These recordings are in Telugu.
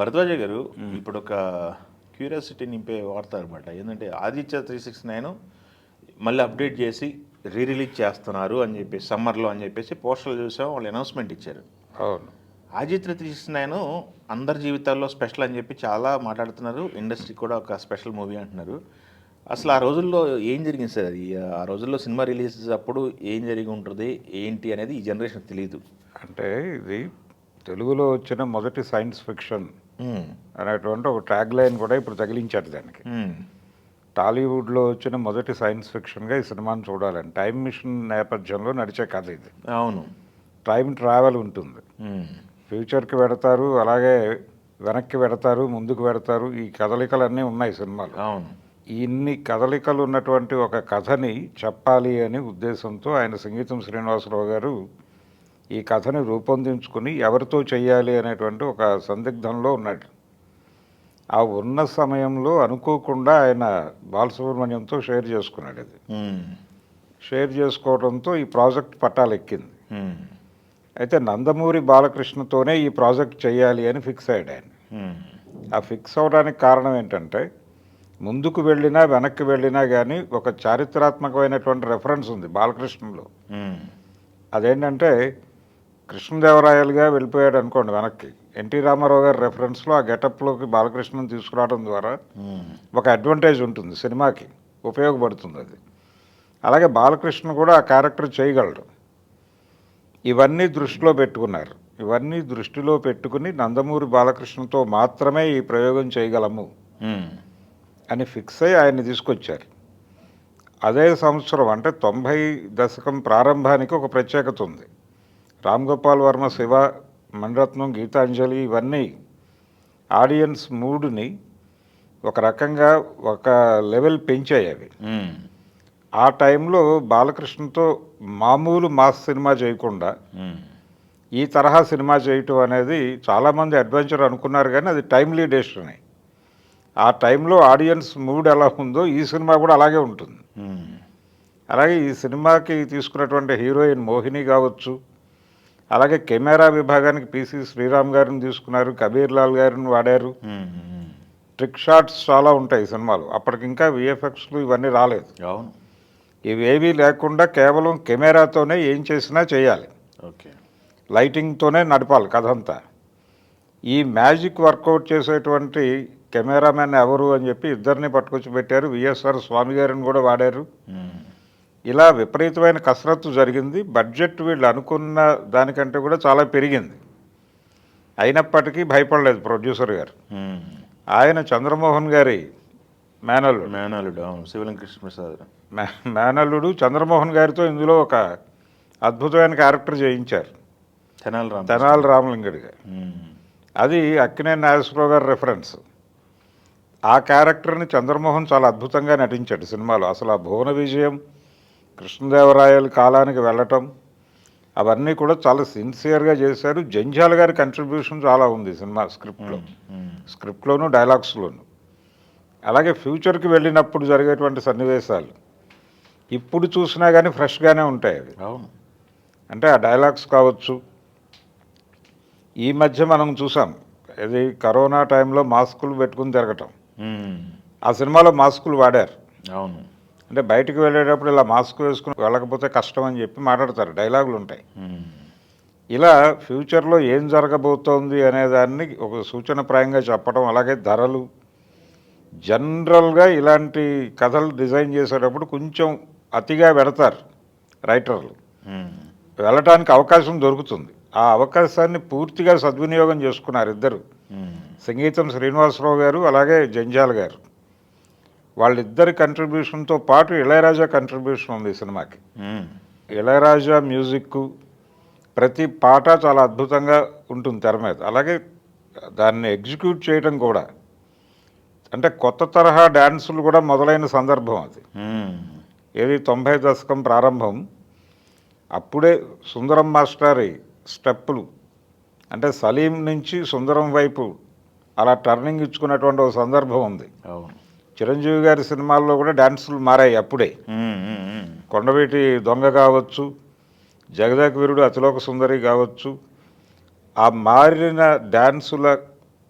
భరద్వాజ గారు ఇప్పుడు ఒక క్యూరియాసిటీ నింపే వార్త అనమాట ఏంటంటే ఆదిత్య త్రీ సిక్స్ నైన్ మళ్ళీ అప్డేట్ చేసి రీ రిలీజ్ చేస్తున్నారు అని చెప్పేసి సమ్మర్లో అని చెప్పేసి పోస్టర్లు చూసాం వాళ్ళు అనౌన్స్మెంట్ ఇచ్చారు. అవును. ఆదిత్య త్రీ సిక్స్ నైన్ అందరి జీవితాల్లో స్పెషల్ అని చెప్పి చాలా మాట్లాడుతున్నారు. ఇండస్ట్రీ కూడా ఒక స్పెషల్ మూవీ అంటున్నారు. అసలు ఆ రోజుల్లో ఏం జరిగింది సార్ అది? ఆ రోజుల్లో సినిమా రిలీజ్ అప్పుడు ఏం జరిగి ఉంటుంది? ఏంటి అనేది ఈ జనరేషన్ తెలియదు. అంటే ఇది తెలుగులో వచ్చిన మొదటి సైన్స్ ఫిక్షన్. అనేటువంటి ఒక ట్యాగ్ లైన్ కూడా ఇప్పుడు తగిలించారు దానికి. టాలీవుడ్లో వచ్చిన మొదటి సైన్స్ ఫిక్షన్గా ఈ సినిమాని చూడాలని టైం మిషన్ నేపథ్యంలో నడిచే కథ ఇది. అవును. టైం ట్రావెల్ ఉంటుంది. మ్మ్. ఫ్యూచర్కి పెడతారు అలాగే వెనక్కి పెడతారు ముందుకు పెడతారు ఈ కదలికలన్నీ ఉన్నాయి సినిమాలో. అవును. ఇన్ని కదలికలు ఉన్నటువంటి ఒక కథని చెప్పాలి అనే ఉద్దేశంతో ఆయన సంగీతం శ్రీనివాసరావు గారు ఈ కథని రూపొందించుకుని ఎవరితో చేయాలి అనేటువంటి ఒక సందిగ్ధంలో ఉన్నాడు ఆ ఉన్న సమయంలో అనుకోకుండా ఆయన బాలసుబ్రహ్మణ్యంతో షేర్ చేసుకున్నాడు అది. షేర్ చేసుకోవడంతో ఈ ప్రాజెక్ట్ పట్టాలెక్కింది. అయితే నందమూరి బాలకృష్ణతోనే ఈ ప్రాజెక్ట్ చేయాలి అని ఫిక్స్ అయ్యాడు ఆయన. ఆ ఫిక్స్ అవడానికి కారణం ఏంటంటే ముందుకు వెళ్ళినా వెనక్కి వెళ్ళినా కానీ ఒక చారిత్రాత్మకమైనటువంటి రెఫరెన్స్ ఉంది బాలకృష్ణలో. అదేంటంటే కృష్ణదేవరాయలుగా వెళ్ళిపోయాడు అనుకోండి వెనక్కి. ఎన్టీ రామారావు గారి రెఫరెన్స్లో ఆ గెటప్లోకి బాలకృష్ణను తీసుకురావడం ద్వారా. ఒక అడ్వాంటేజ్ ఉంటుంది సినిమాకి. ఉపయోగపడుతుంది అది. అలాగే బాలకృష్ణ కూడా ఆ క్యారెక్టర్ చేయగలడు. ఇవన్నీ దృష్టిలో పెట్టుకున్నారు. ఇవన్నీ దృష్టిలో పెట్టుకుని నందమూరి బాలకృష్ణతో మాత్రమే ఈ ప్రయోగం చేయగలము. అని ఫిక్స్ అయ్యి ఆయన్ని తీసుకొచ్చారు. అదే సంవత్సరం అంటే తొంభై దశకం ప్రారంభానికి ఒక ప్రత్యేకత ఉంది. రామ్ గోపాల్ వర్మ శివ మణిరత్నం గీతాంజలి ఇవన్నీ ఆడియన్స్ మూడ్ని ఒక రకంగా ఒక లెవెల్ పెంచాయి అవి. ఆ టైంలో బాలకృష్ణతో మామూలు మాస్ సినిమా చేయకుండా. ఈ తరహా సినిమా చేయటం అనేది చాలామంది అడ్వెంచర్ అనుకున్నారు కానీ అది టైమ్లీ డెస్టినీ ఆ టైంలో ఆడియన్స్ మూడ్ ఎలా ఉందో ఈ సినిమా కూడా అలాగే ఉంటుంది. అలాగే ఈ సినిమాకి తీసుకున్నటువంటి హీరోయిన్ మోహిని కావచ్చు అలాగే కెమెరా విభాగానికి పిసి శ్రీరామ్ గారిని తీసుకున్నారు కబీర్ లాల్ గారిని వాడారు. ట్రిక్ షాట్స్ చాలా ఉంటాయి సినిమాలో. అప్పటికి ఇంకా విఎఫ్ఎక్స్లు ఇవన్నీ రాలేదు. అవును. ఇవేవీ లేకుండా కేవలం కెమెరాతోనే ఏం చేసినా చేయాలి. ఓకే. లైటింగ్తోనే నడపాలి కథ అంతా ఈ మ్యాజిక్ వర్కౌట్ చేసేటువంటి కెమెరామెన్ ఎవరు అని చెప్పి ఇద్దరిని పట్టుకొచ్చి పెట్టారు. విఎస్ఆర్ స్వామి గారిని కూడా వాడారు. ఇలా విపరీతమైన కసరత్తు జరిగింది. బడ్జెట్ వీళ్ళు అనుకున్న దానికంటే కూడా చాలా పెరిగింది. అయినప్పటికీ భయపడలేదు ప్రొడ్యూసర్ గారు. ఆయన చంద్రమోహన్ గారి మేనల్లుడు. మేనలుడు అవును. శివలింగ కృష్ణ ప్రసాద్ మే- మేనల్లుడు చంద్రమోహన్ గారితో ఇందులో ఒక అద్భుతమైన క్యారెక్టర్ చేయించారు. తెనాలి రామ్ తెనాలి రామలింగడి గారు. అది అక్కినే నాగేశ్వరరావు గారి రెఫరెన్స్ ఆ క్యారెక్టర్ని చంద్రమోహన్ చాలా అద్భుతంగా నటించాడు సినిమాలో. అసలు ఆ భువన విజయం కృష్ణదేవరాయల కాలానికి వెళ్ళటం అవన్నీ కూడా చాలా సిన్సియర్గా చేశారు. జంజాల్ గారి కంట్రిబ్యూషన్ చాలా ఉంది సినిమా స్క్రిప్ట్లో. స్క్రిప్ట్లోను డైలాగ్స్లోను అలాగే ఫ్యూచర్కి వెళ్ళినప్పుడు జరిగేటువంటి సన్నివేశాలు ఇప్పుడు చూసినా కానీ ఫ్రెష్గానే ఉంటాయి అవి. అవును. అంటే ఆ డైలాగ్స్ కావచ్చు. ఈ మధ్య మనం చూసాం ఇది కరోనా టైంలో మాస్కులు పెట్టుకుని తిరగటం. ఆ సినిమాలో మాస్కులు వాడారు. అవును. అంటే బయటికి వెళ్ళేటప్పుడు ఇలా మాస్క్ వేసుకుని వెళ్ళకపోతే కష్టం అని చెప్పి మాట్లాడతారు. డైలాగులు ఉంటాయి. మ్మ్. ఇలా ఫ్యూచర్లో ఏం జరగబోతోంది అనే దాన్ని ఒక సూచనప్రాయంగా చెప్పడం అలాగే ధరలు. జనరల్గా ఇలాంటి కథలు డిజైన్ చేసేటప్పుడు కొంచెం అతిగా పెడతారు రైటర్లు. మ్మ్. వెళ్ళటానికి అవకాశం దొరుకుతుంది. ఆ అవకాశాన్ని పూర్తిగా సద్వినియోగం చేసుకున్నారు ఇద్దరు. మ్మ్. సంగీతం శ్రీనివాసరావు గారు అలాగే జంజాల్ గారు. వాళ్ళిద్దరి కంట్రిబ్యూషన్తో పాటు ఇళయరాజా కంట్రిబ్యూషన్ ఉంది సినిమాకి. ఇళయరాజా మ్యూజిక్ ప్రతి పాట చాలా అద్భుతంగా ఉంటుంది తెర మీద. అలాగే దాన్ని ఎగ్జిక్యూట్ చేయడం కూడా. అంటే కొత్త తరహా డ్యాన్సులు కూడా మొదలైన సందర్భం అది. ఏది తొంభై దశకం ప్రారంభం అప్పుడే సుందరం మాస్టారి స్టెప్పులు. అంటే సలీం నుంచి సుందరం వైపు అలా టర్నింగ్ ఇచ్చుకున్నటువంటి ఒక సందర్భం ఉంది. అవును. చిరంజీవి గారి సినిమాల్లో కూడా డ్యాన్సులు మారాయి అప్పుడే. కొండవీటి దొంగ కావచ్చు జగదాక వీరుడు అతిలోక సుందరి కావచ్చు ఆ మారిన డ్యాన్సుల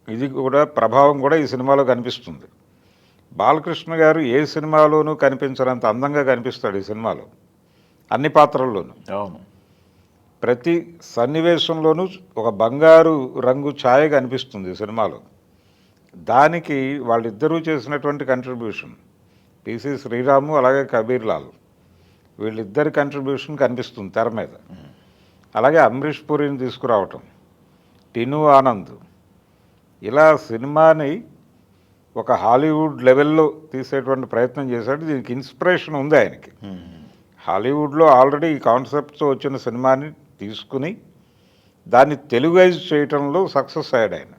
ఇది కూడా ప్రభావం కూడా ఈ సినిమాలో కనిపిస్తుంది. బాలకృష్ణ గారు ఏ సినిమాలోనూ కనిపించనంత అందంగా కనిపిస్తాడు ఈ సినిమాలో. అన్ని పాత్రల్లోనూ. అవును. ప్రతి సన్నివేశంలోనూ ఒక బంగారు రంగు ఛాయ కనిపిస్తుంది ఈ సినిమాలో. దానికి వాళ్ళిద్దరూ చేసినటువంటి కంట్రిబ్యూషన్ పిసి శ్రీరాము అలాగే కబీర్ లాల్ వీళ్ళిద్దరి కంట్రిబ్యూషన్ కనిపిస్తుంది తెర మీద. అలాగే అమరీష్ పూరిని తీసుకురావటం. టిను ఆనంద్. ఇలా సినిమాని ఒక హాలీవుడ్ లెవెల్లో తీసేటువంటి ప్రయత్నం చేశాడు. దీనికి ఇన్స్పిరేషన్ ఉంది ఆయనకి. హాలీవుడ్లో ఆల్రెడీ ఈ కాన్సెప్ట్తో వచ్చిన సినిమాని తీసుకుని దాన్ని తెలుగైజ్ చేయటంలో సక్సెస్ అయ్యాడు ఆయన.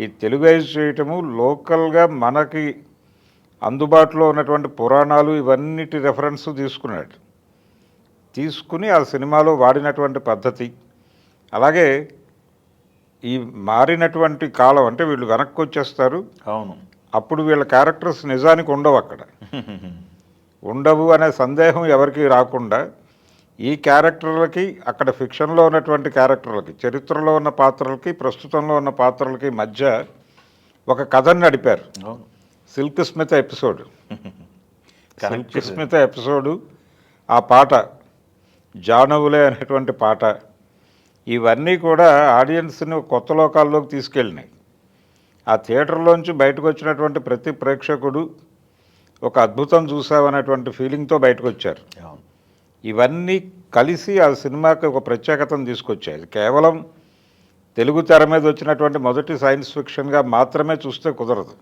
ఈ తెలుగైజ్ చేయటము లోకల్గా మనకి అందుబాటులో ఉన్నటువంటి పురాణాలు ఇవన్నిటి రెఫరెన్స్ తీసుకున్నాడు. తీసుకుని ఆ సినిమాలో వాడినటువంటి పద్ధతి. అలాగే ఈ మారినటువంటి కాలం అంటే వీళ్ళు వెనక్కి వచ్చేస్తారు. అవును. అప్పుడు వీళ్ళ క్యారెక్టర్స్ నిజానికి ఉండవు అక్కడ. ఉండవు అనే సందేహం ఎవరికి రాకుండా ఈ క్యారెక్టర్లకి అక్కడ ఫిక్షన్లో ఉన్నటువంటి క్యారెక్టర్లకి చరిత్రలో ఉన్న పాత్రలకి ప్రస్తుతంలో ఉన్న పాత్రలకి మధ్య ఒక కథను నడిపారు. Silk Smitha episode. Silk Smitha episode ఆ పాట జానవులే అనేటువంటి పాట ఇవన్నీ కూడా ఆడియన్స్ని కొత్త లోకాల్లోకి తీసుకెళ్ళినాయి. ఆ థియేటర్లోంచి బయటకు వచ్చినటువంటి ప్రతి ప్రేక్షకుడు ఒక అద్భుతం చూసామనేటువంటి ఫీలింగ్తో బయటకు వచ్చారు ఇవన్నీ కలిసి ఆ సినిమాకి ఒక ప్రత్యేకతను తీసుకొచ్చాయి. కేవలం తెలుగు తెర మీద వచ్చినటువంటి మొదటి సైన్స్ ఫిక్షన్గా మాత్రమే చూస్తే కుదరదు.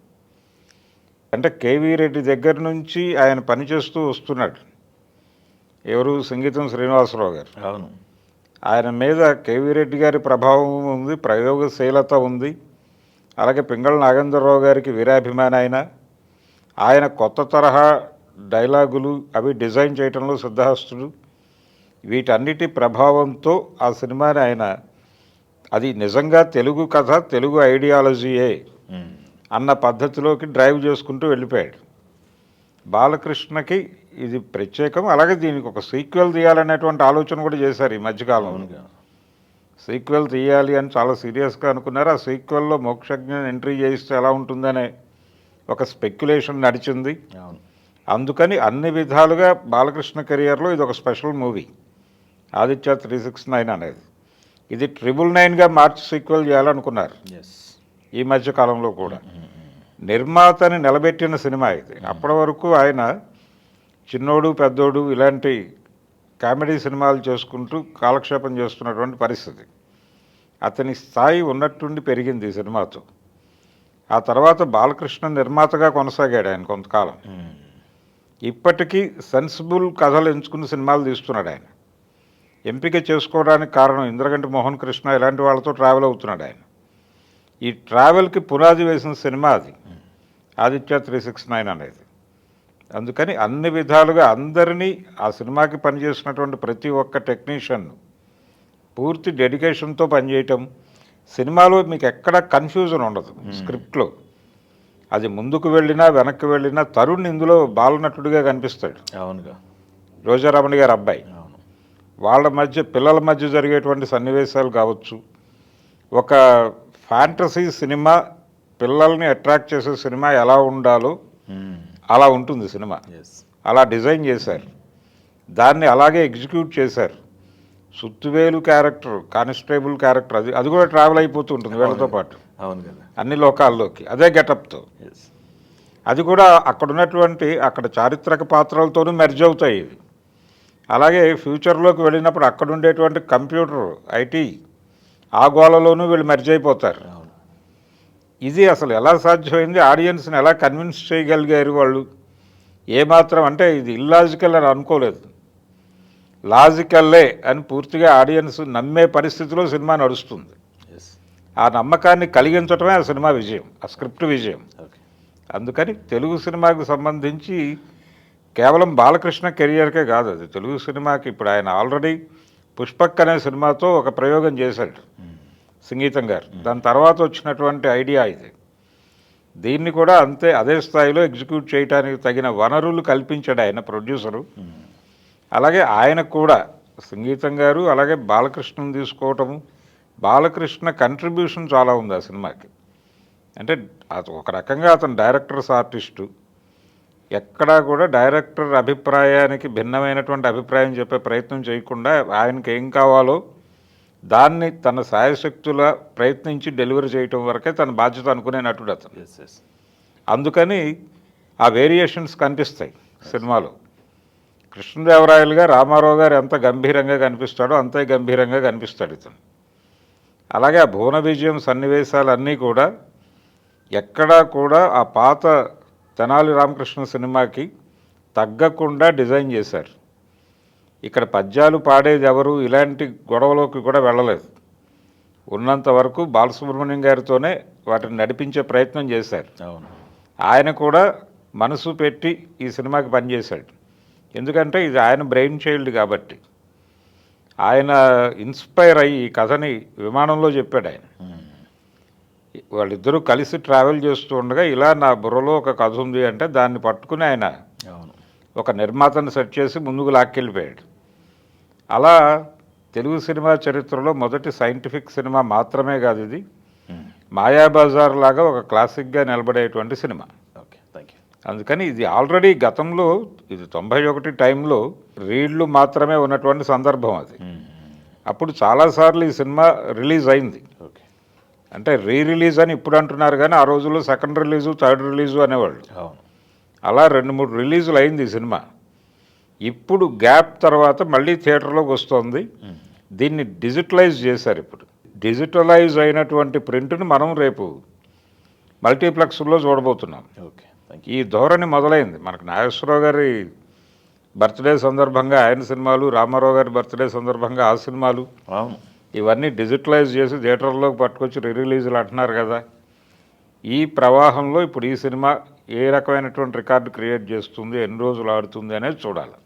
అంటే కేవీ రెడ్డి దగ్గర నుంచి ఆయన పనిచేస్తూ వస్తున్నాడు. ఎవరు? సంగీతం శ్రీనివాసరావు గారు. అవును. ఆయన మీద కేవీ రెడ్డి గారి ప్రభావం ఉంది ప్రయోగశీలత ఉంది. అలాగే పింగళ నాగేంద్రరావు గారికి వీరాభిమాని ఆయన ఆయన కొత్త తరహా డైలాగులు అవి డిజైన్ చేయటంలో సిద్ధహస్తుడు వీటన్నిటి ప్రభావంతో ఆ సినిమాని ఆయన అది నిజంగా తెలుగు కథ తెలుగు ఐడియాలజీయే. అన్న పద్ధతిలోకి డ్రైవ్ చేసుకుంటూ వెళ్ళిపోయాడు. బాలకృష్ణకి ఇది ప్రత్యేకం. అలాగే దీనికి ఒక సీక్వెల్ తీయాలనేటువంటి ఆలోచన కూడా చేశారు ఈ మధ్యకాలంలో. సీక్వెల్ తీయాలి అని చాలా సీరియస్గా అనుకున్నారు. ఆ సీక్వెల్లో మోక్షజ్ఞని ఎంట్రీ చేయిస్తే ఎలా ఉంటుందనే ఒక స్పెక్యులేషన్ నడిచింది. అవును. అందుకని అన్ని విధాలుగా బాలకృష్ణ కెరియర్లో ఇది ఒక special movie. Aditya three six nine అనేది. ఇది ట్రిపుల్ నైన్గా మార్చి సీక్వెల్ చేయాలనుకున్నారు. ఎస్ ఈ మధ్య కాలంలో కూడా. నిర్మాతని నిలబెట్టిన సినిమా ఇది. అప్పటి వరకు ఆయన చిన్నోడు పెద్దోడు ఇలాంటి కామెడీ సినిమాలు చేసుకుంటూ కాలక్షేపం చేస్తున్నటువంటి పరిస్థితి. అతని స్థాయి ఉన్నట్టుండి పెరిగింది ఈ సినిమాతో. ఆ తర్వాత బాలకృష్ణ నిర్మాతగా కొనసాగాడు ఆయన కొంతకాలం. మ్మ్. ఇప్పటికీ సెన్సిబుల్ కథలు ఎంచుకుని సినిమాలు తీస్తున్నాడు ఆయన. ఎంపిక చేసుకోవడానికి కారణం ఇంద్రగంటి మోహన్ కృష్ణ ఇలాంటి వాళ్ళతో ట్రావెల్ అవుతున్నాడు ఆయన. ఈ ట్రావెల్కి పునాది వేసిన సినిమా అది. ఆదిత్య త్రీ సిక్స్ నైన్ అనేది. అందుకని అన్ని విధాలుగా అందరినీ ఆ సినిమాకి పనిచేసినటువంటి ప్రతి ఒక్క టెక్నీషియన్ పూర్తి డెడికేషన్తో పనిచేయటం. సినిమాలో మీకు ఎక్కడ కన్ఫ్యూజన్ ఉండదు స్క్రిప్ట్లో. అది ముందుకు వెళ్ళినా వెనక్కి వెళ్ళినా తరుణ్ ఇందులో బాలనటుడిగా కనిపిస్తాడు. అవునుగా. రోజారమణి గారి అబ్బాయి. అవును. వాళ్ళ మధ్య పిల్లల మధ్య జరిగేటువంటి సన్నివేశాలు కావచ్చు. ఒక ఫ్యాంటసీ సినిమా పిల్లల్ని అట్రాక్ట్ చేసే సినిమా ఎలా ఉండాలో. అలా ఉంటుంది సినిమా. అలా డిజైన్ చేశారు. దాన్ని అలాగే ఎగ్జిక్యూట్ చేశారు. సుత్తువేలు క్యారెక్టర్ కానిస్టేబుల్ క్యారెక్టర్ అది అది కూడా ట్రావెల్ అయిపోతూ ఉంటుంది వీళ్ళతో పాటు. అవును కదా. అన్ని లోకాల్లోకి. అదే గెటప్తో. అది కూడా అక్కడ ఉన్నటువంటి అక్కడ చారిత్రక పాత్రలతోనూ మెర్జ్ అవుతాయి ఇవి. అలాగే ఫ్యూచర్లోకి వెళ్ళినప్పుడు అక్కడ ఉండేటువంటి కంప్యూటర్ ఐటీ ఆ గోళలోనూ వీళ్ళు మెర్జ్ అయిపోతారు. ఇది అసలు ఎలా సాధ్యమైంది? ఆడియన్స్ని ఎలా కన్విన్స్ చేయగలిగారు వాళ్ళు? ఏమాత్రం అంటే ఇది ఇల్లాజికల్ అని అనుకోలేదు. లాజికల్లే అని పూర్తిగా ఆడియన్స్ నమ్మే పరిస్థితిలో సినిమా నడుస్తుంది. ఆ నమ్మకాన్ని కలిగించడమే ఆ సినిమా విజయం ఆ స్క్రిప్ట్ విజయం. అందుకని తెలుగు సినిమాకు సంబంధించి కేవలం బాలకృష్ణ కెరియర్కే కాదు అది. తెలుగు సినిమాకి ఇప్పుడు ఆయన ఆల్రెడీ పుష్పక్ అనే సినిమాతో ఒక ప్రయోగం చేశాడు సంగీతం గారు. దాని తర్వాత వచ్చినటువంటి ఐడియా ఇది. దీన్ని కూడా అంతే అదే స్థాయిలో ఎగ్జిక్యూట్ చేయడానికి తగిన వనరులు కల్పించాడు ఆయన ప్రొడ్యూసరు. అలాగే ఆయన కూడా సంగీతం గారు అలాగే బాలకృష్ణను తీసుకోవటము. బాలకృష్ణ కంట్రిబ్యూషన్ చాలా ఉంది ఆ సినిమాకి. అంటే ఒక రకంగా అతను డైరెక్టర్స్ ఆర్టిస్టు ఎక్కడా కూడా డైరెక్టర్ అభిప్రాయానికి భిన్నమైనటువంటి అభిప్రాయం చెప్పే ప్రయత్నం చేయకుండా ఆయనకి ఏం కావాలో దాన్ని తన సాయశక్తుల ప్రయత్నించి డెలివరీ చేయటం వరకే తన బాధ్యత అనుకునే నటుడు అతను. ఎస్ ఎస్ అందుకని ఆ వేరియేషన్స్ కనిపిస్తాయి సినిమాలో. కృష్ణదేవరాయలుగా రామారావు గారు ఎంత గంభీరంగా కనిపిస్తాడో అంతే గంభీరంగా కనిపిస్తాడు ఇతను. అలాగే ఆ భువన విజయం సన్నివేశాలన్నీ కూడా ఎక్కడా కూడా ఆ పాత తెనాలి రామకృష్ణ సినిమాకి తగ్గకుండా డిజైన్ చేశారు. ఇక్కడ పద్యాలు పాడేది ఎవరు ఇలాంటి గొడవలోకి కూడా వెళ్ళలేదు. ఉన్నంత వరకు బాలసుబ్రహ్మణ్యం గారితోనే వాటిని నడిపించే ప్రయత్నం చేశారు. అవును. ఆయన కూడా మనసు పెట్టి ఈ సినిమాకి పనిచేశాడు. ఎందుకంటే ఇది ఆయన బ్రెయిన్ చైల్డ్ కాబట్టి. ఆయన ఇన్స్పైర్ అయ్యి ఈ కథని విమానంలో చెప్పాడు ఆయన. మ్మ్. వాళ్ళిద్దరూ కలిసి ట్రావెల్ చేస్తూ ఉండగా ఇలా నా బుర్రలో ఒక కథ ఉంది అంటే దాన్ని పట్టుకుని ఆయన ఒక నిర్మాతను సెట్ చేసి ముందుకు లాక్కెళ్ళిపోయాడు. అలా తెలుగు సినిమా చరిత్రలో మొదటి సైంటిఫిక్ సినిమా మాత్రమే కాదు ఇది. మ్మ్. మాయాబజార్ లాగా ఒక క్లాసిక్గా నిలబడేటువంటి సినిమా. అందుకని ఇది ఆల్రెడీ గతంలో ఇది తొంభై ఒకటి టైంలో రీళ్ళు మాత్రమే ఉన్నటువంటి సందర్భం అది. అప్పుడు చాలాసార్లు ఈ సినిమా రిలీజ్ అయింది. ఓకే. అంటే రీ రిలీజ్ అని ఇప్పుడు అంటున్నారు కానీ ఆ రోజుల్లో సెకండ్ రిలీజు థర్డ్ రిలీజు అనేవాళ్ళు. అలా రెండు మూడు రిలీజులు అయింది ఈ సినిమా. ఇప్పుడు గ్యాప్ తర్వాత మళ్ళీ థియేటర్లోకి వస్తుంది. దీన్ని డిజిటలైజ్ చేశారు ఇప్పుడు. డిజిటలైజ్ అయినటువంటి ప్రింట్ని మనం రేపు మల్టీప్లెక్స్లో చూడబోతున్నాం. ఓకే. ఈ ధోరణి మొదలైంది. మనకు నాగేశ్వరరావు గారి బర్త్డే సందర్భంగా ఆయన సినిమాలు రామారావు గారి బర్త్డే సందర్భంగా ఆ సినిమాలు ఇవన్నీ డిజిటలైజ్ చేసి థియేటర్లోకి పట్టుకొచ్చి రీ రిలీజులు అంటున్నారు కదా. ఈ ప్రవాహంలో ఇప్పుడు ఈ సినిమా ఏ రకమైనటువంటి రికార్డు క్రియేట్ చేస్తుంది ఎన్ని రోజులు ఆడుతుంది అనేది చూడాలి.